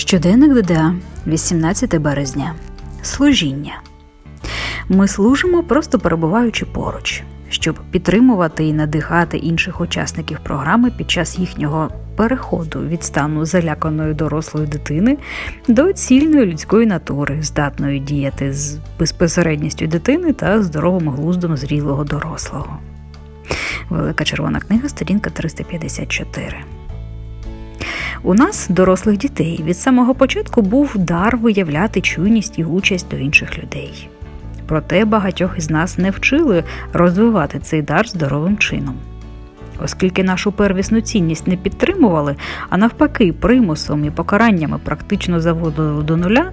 Щоденник ДДА, 18 березня. Служіння. Ми служимо, просто перебуваючи поруч, щоб підтримувати і надихати інших учасників програми під час їхнього переходу від стану заляканої дорослої дитини до цільної людської натури, здатної діяти з безпосередністю дитини та здоровим глуздом зрілого дорослого. Велика червона книга, сторінка 354. У нас, дорослих дітей, від самого початку був дар виявляти чуйність і участь до інших людей. Проте багатьох із нас не вчили розвивати цей дар здоровим чином. Оскільки нашу первісну цінність не підтримували, а навпаки, примусом і покараннями практично заводили до нуля,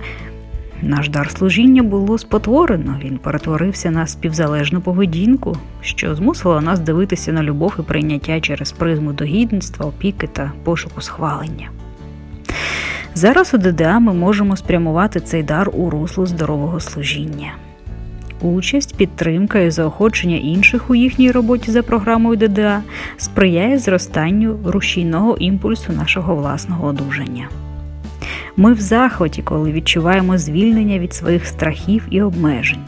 наш дар служіння було спотворено, він перетворився на співзалежну поведінку, що змусило нас дивитися на любов і прийняття через призму догідництва, опіки та пошуку схвалення. Зараз у ДДА ми можемо спрямувати цей дар у русло здорового служіння. Участь, підтримка і заохочення інших у їхній роботі за програмою ДДА сприяє зростанню рушійного імпульсу нашого власного одужання. Ми в захваті, коли відчуваємо звільнення від своїх страхів і обмежень.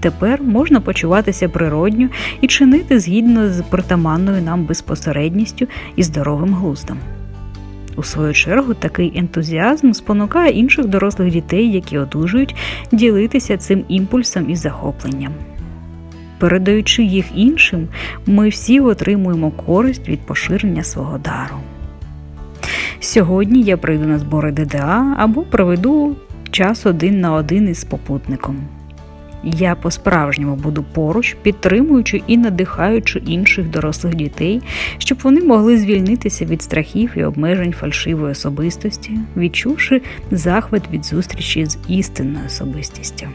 Тепер можна почуватися природньо і чинити згідно з притаманною нам безпосередністю і здоровим глуздом. У свою чергу, такий ентузіазм спонукає інших дорослих дітей, які одужують, ділитися цим імпульсом і захопленням. Передаючи їх іншим, ми всі отримуємо користь від поширення свого дару. Сьогодні я прийду на збори ДДА або проведу час один на один із попутником. Я по-справжньому буду поруч, підтримуючи і надихаючи інших дорослих дітей, щоб вони могли звільнитися від страхів і обмежень фальшивої особистості, відчувши захват від зустрічі з істинною особистістю.